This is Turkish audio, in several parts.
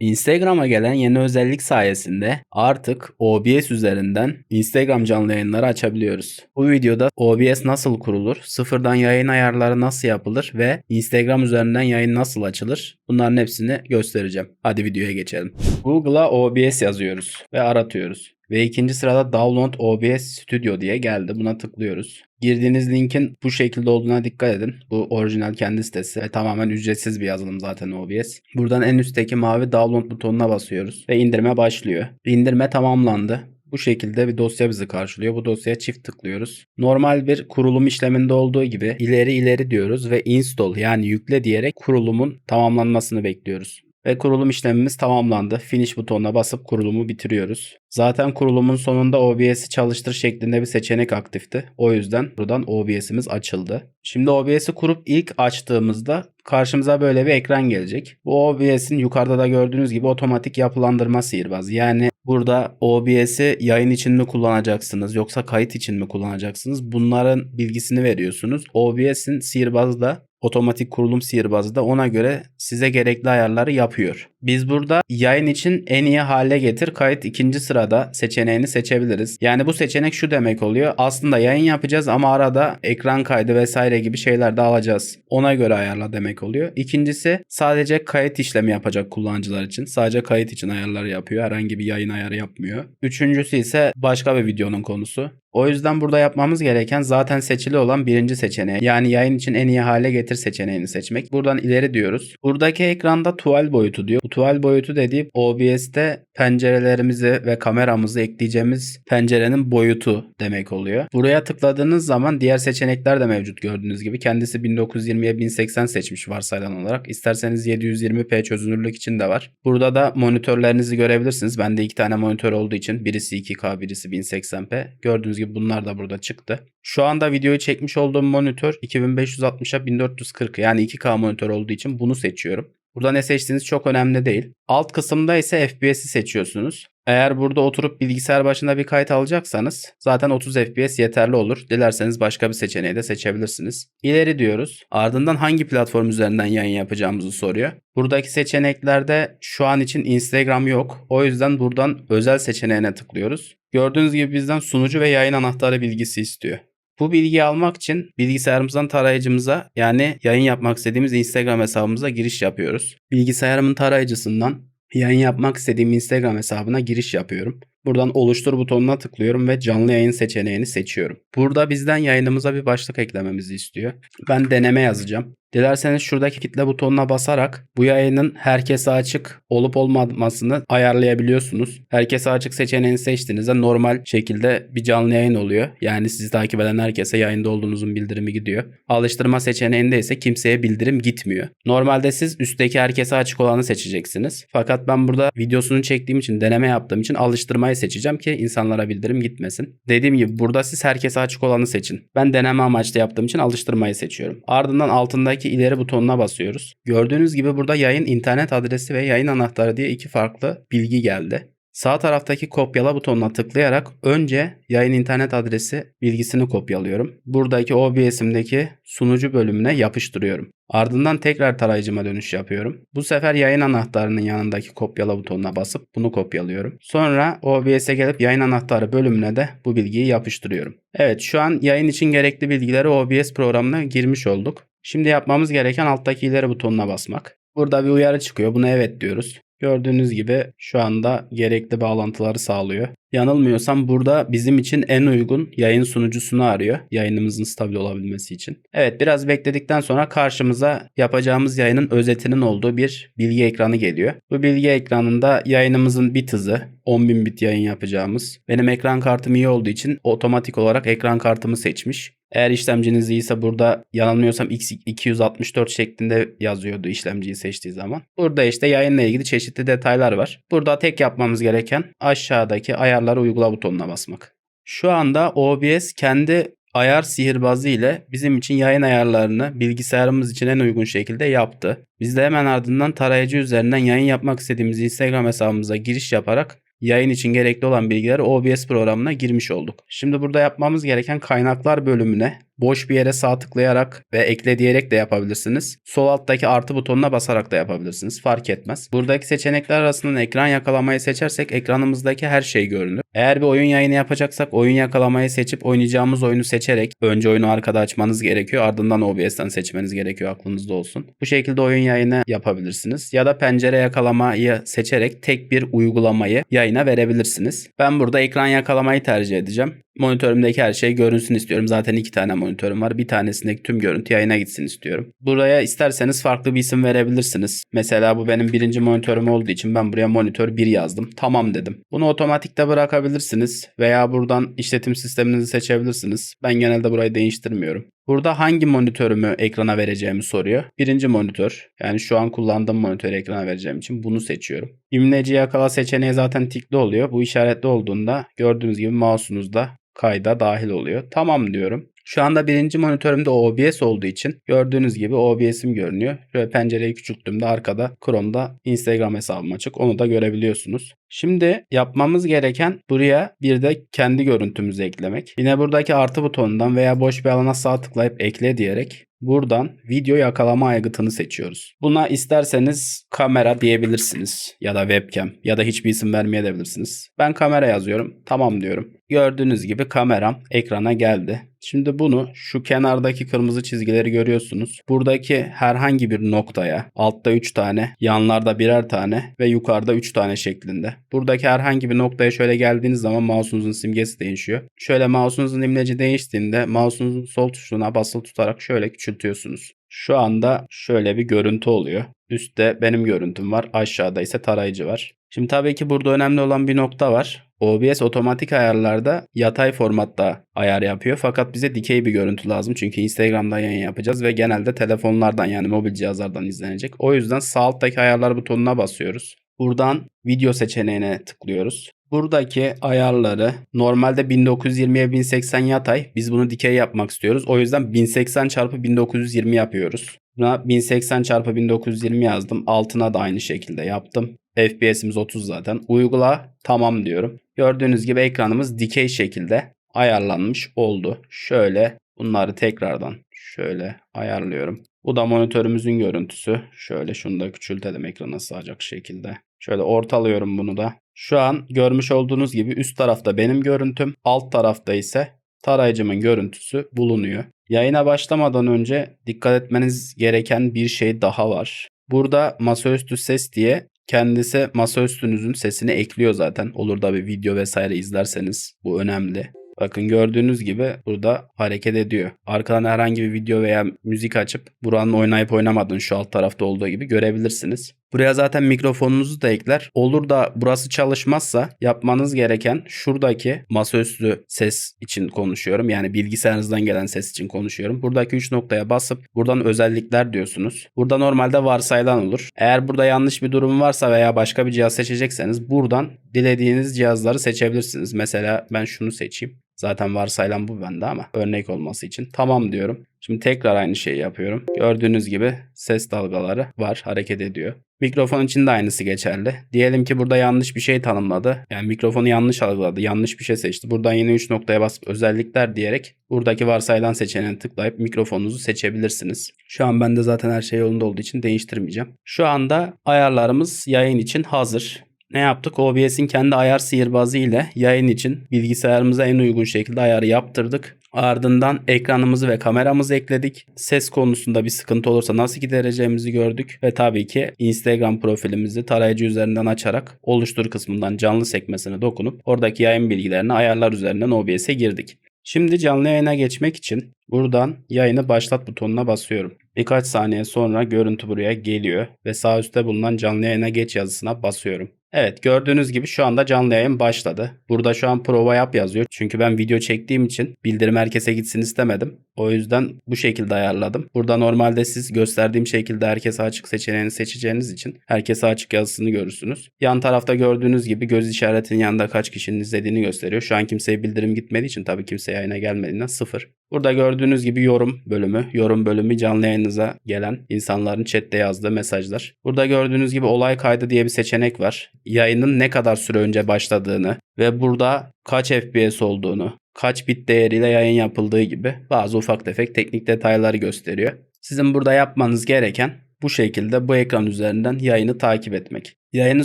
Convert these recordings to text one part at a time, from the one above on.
Instagram'a gelen yeni özellik sayesinde artık OBS üzerinden Instagram canlı yayınları açabiliyoruz. Bu videoda OBS nasıl kurulur, sıfırdan yayın ayarları nasıl yapılır ve Instagram üzerinden yayın nasıl açılır bunların hepsini göstereceğim. Hadi videoya geçelim. Google'a OBS yazıyoruz ve aratıyoruz. Ve ikinci sırada Download OBS Studio diye geldi. Buna tıklıyoruz. Girdiğiniz linkin bu şekilde olduğuna dikkat edin. Bu orijinal kendi sitesi ve tamamen ücretsiz bir yazılım zaten OBS. Buradan en üstteki mavi download butonuna basıyoruz ve indirme başlıyor. İndirme tamamlandı. Bu şekilde bir dosya bizi karşılıyor. Bu dosyaya çift tıklıyoruz. Normal bir kurulum işleminde olduğu gibi ileri ileri diyoruz ve install yani yükle diyerek kurulumun tamamlanmasını bekliyoruz. Ve kurulum işlemimiz tamamlandı. Finish butonuna basıp kurulumu bitiriyoruz. Zaten kurulumun sonunda OBS'i çalıştır şeklinde bir seçenek aktifti. O yüzden buradan OBS'imiz açıldı. Şimdi OBS'i kurup ilk açtığımızda karşımıza böyle bir ekran gelecek. Bu OBS'in yukarıda da gördüğünüz gibi otomatik yapılandırma sihirbazı. Yani burada OBS'i yayın için mi kullanacaksınız yoksa kayıt için mi kullanacaksınız? Bunların bilgisini veriyorsunuz. OBS'in sihirbazı da otomatik kurulum sihirbazı da ona göre size gerekli ayarları yapıyor. Biz burada yayın için en iyi hale getir kayıt ikinci sırada seçeneğini seçebiliriz. Yani bu seçenek şu demek oluyor. Aslında yayın yapacağız ama arada ekran kaydı vesaire gibi şeyler de alacağız. Ona göre ayarla demek oluyor. İkincisi sadece kayıt işlemi yapacak kullanıcılar için. Sadece kayıt için ayarları yapıyor. Herhangi bir yayın ayarı yapmıyor. Üçüncüsü ise başka bir videonun konusu. O yüzden burada yapmamız gereken zaten seçili olan birinci seçeneği. Yani yayın için en iyi hale getir seçeneğini seçmek. Buradan ileri diyoruz. Buradaki ekranda tuval boyutu diyor. Bu tuval boyutu dediği OBS'te pencerelerimizi ve kameramızı ekleyeceğimiz pencerenin boyutu demek oluyor. Buraya tıkladığınız zaman diğer seçenekler de mevcut gördüğünüz gibi. Kendisi 1920'ye 1080 seçmiş varsayılan olarak. İsterseniz 720p çözünürlük için de var. Burada da monitörlerinizi görebilirsiniz. Bende iki tane monitör olduğu için birisi 2K birisi 1080p. Gördüğünüz gibi bunlar da burada çıktı. Şu anda videoyu çekmiş olduğum monitör 2560'a 1440 yani 2K monitör olduğu için bunu seçiyorum. Burada ne seçtiğiniz çok önemli değil. Alt kısımda ise FPS'i seçiyorsunuz. Eğer burada oturup bilgisayar başında bir kayıt alacaksanız zaten 30 FPS yeterli olur. Dilerseniz başka bir seçeneği de seçebilirsiniz. İleri diyoruz. Ardından hangi platform üzerinden yayın yapacağımızı soruyor. Buradaki seçeneklerde şu an için Instagram yok. O yüzden buradan özel seçeneğine tıklıyoruz. Gördüğünüz gibi bizden sunucu ve yayın anahtarı bilgisi istiyor. Bu bilgiyi almak için bilgisayarımızdan tarayıcımıza yani yayın yapmak istediğimiz Instagram hesabımıza giriş yapıyoruz. Bilgisayarımın tarayıcısından yayın yapmak istediğim Instagram hesabına giriş yapıyorum. Buradan oluştur butonuna tıklıyorum ve canlı yayın seçeneğini seçiyorum. Burada bizden yayınımıza bir başlık eklememizi istiyor. Ben deneme yazacağım. Dilerseniz şuradaki kitle butonuna basarak bu yayının herkese açık olup olmamasını ayarlayabiliyorsunuz. Herkese açık seçeneğini seçtiğinizde normal şekilde bir canlı yayın oluyor. Yani sizi takip eden herkese yayında olduğunuzun bildirimi gidiyor. Alıştırma seçeneğinde ise kimseye bildirim gitmiyor. Normalde siz üstteki herkese açık olanı seçeceksiniz. Fakat ben burada videosunu çektiğim için deneme yaptığım için alıştırmayı seçeceğim ki insanlara bildirim gitmesin. Dediğim gibi burada siz herkese açık olanı seçin. Ben deneme amaçlı yaptığım için alıştırmayı seçiyorum. Ardından altındaki ileri butonuna basıyoruz. Gördüğünüz gibi burada yayın internet adresi ve yayın anahtarı diye iki farklı bilgi geldi. Sağ taraftaki kopyala butonuna tıklayarak önce yayın internet adresi bilgisini kopyalıyorum. Buradaki OBS'imdeki sunucu bölümüne yapıştırıyorum. Ardından tekrar tarayıcıma dönüş yapıyorum. Bu sefer yayın anahtarının yanındaki kopyala butonuna basıp bunu kopyalıyorum. Sonra OBS'e gelip yayın anahtarı bölümüne de bu bilgiyi yapıştırıyorum. Evet şu an yayın için gerekli bilgileri OBS programına girmiş olduk. Şimdi yapmamız gereken alttaki ileri butonuna basmak. Burada bir uyarı çıkıyor. Buna evet diyoruz. Gördüğünüz gibi şu anda gerekli bağlantıları sağlıyor. Yanılmıyorsam burada bizim için en uygun yayın sunucusunu arıyor. Yayınımızın stabil olabilmesi için. Evet biraz bekledikten sonra karşımıza yapacağımız yayının özetinin olduğu bir bilgi ekranı geliyor. Bu bilgi ekranında yayınımızın bit hızı 10.000 bit yayın yapacağımız. Benim ekran kartım iyi olduğu için otomatik olarak ekran kartımı seçmiş. Eğer işlemciniz iyiyse burada yanılmıyorsam X264 şeklinde yazıyordu işlemciyi seçtiği zaman. Burada işte yayınla ilgili çeşitli detaylar var. Burada tek yapmamız gereken aşağıdaki ayarları uygula butonuna basmak. Şu anda OBS kendi ayar sihirbazı ile bizim için yayın ayarlarını bilgisayarımız için en uygun şekilde yaptı. Biz de hemen ardından tarayıcı üzerinden yayın yapmak istediğimiz Instagram hesabımıza giriş yaparak yayın için gerekli olan bilgileri OBS programına girmiş olduk. Şimdi burada yapmamız gereken kaynaklar bölümüne boş bir yere sağ tıklayarak ve ekle diyerek de yapabilirsiniz. Sol alttaki artı butonuna basarak da yapabilirsiniz. Fark etmez. Buradaki seçenekler arasından ekran yakalamayı seçersek ekranımızdaki her şey görünür. Eğer bir oyun yayını yapacaksak oyun yakalamayı seçip oynayacağımız oyunu seçerek önce oyunu arkada açmanız gerekiyor. Ardından OBS'ten seçmeniz gerekiyor aklınızda olsun. Bu şekilde oyun yayını yapabilirsiniz. Ya da pencere yakalamayı seçerek tek bir uygulamayı yayına verebilirsiniz. Ben burada ekran yakalamayı tercih edeceğim. Monitörümdeki her şey görünsün istiyorum. Zaten iki tane monitörüm var. Bir tanesindeki tüm görüntü yayına gitsin istiyorum. Buraya isterseniz farklı bir isim verebilirsiniz. Mesela bu benim birinci monitörüm olduğu için ben buraya monitör 1 yazdım. Tamam dedim. Bunu otomatikte bırakabilirsiniz. Veya buradan işletim sisteminizi seçebilirsiniz. Ben genelde burayı değiştirmiyorum. Burada hangi monitörümü ekrana vereceğimi soruyor. Birinci monitör. Yani şu an kullandığım monitörü ekrana vereceğim için bunu seçiyorum. İmleci yakala seçeneği zaten tikli oluyor. Bu işaretli olduğunda gördüğünüz gibi mouse'unuzda kayda dahil oluyor. Tamam diyorum. Şu anda birinci monitörümde OBS olduğu için gördüğünüz gibi OBS'im görünüyor. Şöyle pencereyi küçülttüğümde arkada Chrome'da Instagram hesabım açık. Onu da görebiliyorsunuz. Şimdi yapmamız gereken buraya bir de kendi görüntümüzü eklemek. Yine buradaki artı butonundan veya boş bir alana sağ tıklayıp ekle diyerek Buradan video yakalama aygıtını seçiyoruz. Buna isterseniz kamera diyebilirsiniz ya da webcam ya da hiçbir isim vermeyebilirsiniz. Ben kamera yazıyorum. Tamam diyorum. Gördüğünüz gibi kameram ekrana geldi. Şimdi bunu şu kenardaki kırmızı çizgileri görüyorsunuz. Buradaki herhangi bir noktaya altta 3 tane, yanlarda birer tane ve yukarıda 3 tane şeklinde. Buradaki herhangi bir noktaya şöyle geldiğiniz zaman mouse'unuzun simgesi değişiyor. Şöyle mouse'unuzun imleci değiştiğinde mouse'unuzun sol tuşuna basılı tutarak şöyle küçültüyorsunuz. Şu anda şöyle bir görüntü oluyor. Üstte benim görüntüm var. Aşağıda ise tarayıcı var. Şimdi tabii ki burada önemli olan bir nokta var. OBS otomatik ayarlarda yatay formatta ayar yapıyor. Fakat bize dikey bir görüntü lazım. Çünkü Instagram'dan yayın yapacağız ve genelde telefonlardan yani mobil cihazlardan izlenecek. O yüzden sağ alttaki ayarlar butonuna basıyoruz. Buradan video seçeneğine tıklıyoruz. Buradaki ayarları normalde 1920'ye 1080 yatay. Biz bunu dikey yapmak istiyoruz. O yüzden 1080 çarpı 1920 yapıyoruz. Buna 1080 çarpı 1920 yazdım. Altına da aynı şekilde yaptım. FPS'imiz 30 zaten. Uygula tamam diyorum. Gördüğünüz gibi ekranımız dikey şekilde ayarlanmış oldu. Şöyle bunları tekrardan şöyle ayarlıyorum. Bu da monitörümüzün görüntüsü. Şöyle şunu da küçültelim ekrana sığacak şekilde. Şöyle ortalıyorum bunu da. Şu an görmüş olduğunuz gibi üst tarafta benim görüntüm, alt tarafta ise tarayıcımın görüntüsü bulunuyor. Yayına başlamadan önce dikkat etmeniz gereken bir şey daha var. Burada masaüstü ses diye kendisi masaüstünüzün sesini ekliyor zaten. Olur da bir video vesaire izlerseniz bu önemli. Bakın gördüğünüz gibi burada hareket ediyor. Arkadan herhangi bir video veya müzik açıp buranın oynayıp oynamadığını şu alt tarafta olduğu gibi görebilirsiniz. Buraya zaten mikrofonunuzu da ekler. Olur da burası çalışmazsa yapmanız gereken şuradaki masaüstü ses için konuşuyorum. Yani bilgisayarınızdan gelen ses için konuşuyorum. Buradaki 3 noktaya basıp buradan özellikler diyorsunuz. Burada normalde varsayılan olur. Eğer burada yanlış bir durum varsa veya başka bir cihaz seçecekseniz buradan dilediğiniz cihazları seçebilirsiniz. Mesela ben şunu seçeyim. Zaten varsayılan bu bende ama örnek olması için tamam diyorum. Şimdi tekrar aynı şeyi yapıyorum. Gördüğünüz gibi ses dalgaları var, hareket ediyor. Mikrofon için de aynısı geçerli. Diyelim ki burada yanlış bir şey tanımladı. Yani mikrofonu yanlış algıladı, yanlış bir şey seçti. Buradan yine 3 noktaya basıp özellikler diyerek buradaki varsayılan seçeneğini tıklayıp mikrofonunuzu seçebilirsiniz. Şu an bende zaten her şey yolunda olduğu için değiştirmeyeceğim. Şu anda ayarlarımız yayın için hazır ne yaptık? OBS'in kendi ayar sihirbazı ile yayın için bilgisayarımıza en uygun şekilde ayarı yaptırdık. Ardından ekranımızı ve kameramızı ekledik. Ses konusunda bir sıkıntı olursa nasıl gidereceğimizi gördük. Ve tabii ki Instagram profilimizi tarayıcı üzerinden açarak oluştur kısmından canlı sekmesine dokunup oradaki yayın bilgilerini ayarlar üzerinden OBS'e girdik. Şimdi canlı yayına geçmek için buradan yayını başlat butonuna basıyorum. Birkaç saniye sonra görüntü buraya geliyor ve sağ üstte bulunan canlı yayına geç yazısına basıyorum. Evet gördüğünüz gibi şu anda canlı yayın başladı. Burada şu an prova yap yazıyor. Çünkü ben video çektiğim için bildirim herkese gitsin istemedim. O yüzden bu şekilde ayarladım. Burada normalde siz gösterdiğim şekilde herkese açık seçeneğini seçeceğiniz için herkese açık yazısını görürsünüz. Yan tarafta gördüğünüz gibi göz işaretinin yanında kaç kişinin izlediğini gösteriyor. Şu an kimseye bildirim gitmediği için tabii kimse yayına gelmediğinden sıfır. Burada gördüğünüz gibi yorum bölümü. Yorum bölümü canlı yayınınıza gelen insanların chatte yazdığı mesajlar. Burada gördüğünüz gibi olay kaydı diye bir seçenek var. Yayının ne kadar süre önce başladığını ve burada kaç FPS olduğunu, kaç bit değeriyle yayın yapıldığı gibi bazı ufak tefek teknik detayları gösteriyor. Sizin burada yapmanız gereken bu şekilde bu ekran üzerinden yayını takip etmek. Yayını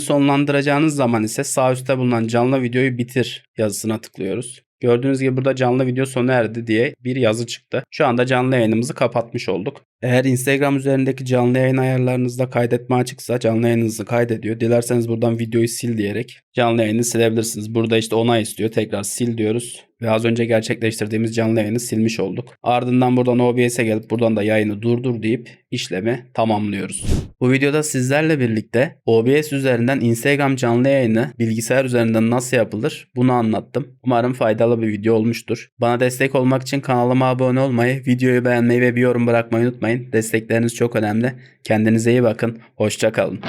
sonlandıracağınız zaman ise sağ üstte bulunan canlı videoyu bitir yazısına tıklıyoruz. Gördüğünüz gibi burada canlı video sona erdi diye bir yazı çıktı. Şu anda canlı yayınımızı kapatmış olduk. Eğer Instagram üzerindeki canlı yayın ayarlarınızda kaydetme açıksa canlı yayınınızı kaydediyor. Dilerseniz buradan videoyu sil diyerek canlı yayını silebilirsiniz. Burada işte onay istiyor. Tekrar sil diyoruz. Ve az önce gerçekleştirdiğimiz canlı yayını silmiş olduk. Ardından buradan OBS'e gelip buradan da yayını durdur deyip işlemi tamamlıyoruz. Bu videoda sizlerle birlikte OBS üzerinden Instagram canlı yayını bilgisayar üzerinden nasıl yapılır bunu anlattım. Umarım faydalı bir video olmuştur. Bana destek olmak için kanalıma abone olmayı, videoyu beğenmeyi ve bir yorum bırakmayı unutmayın. Destekleriniz çok önemli. Kendinize iyi bakın. Hoşça kalın.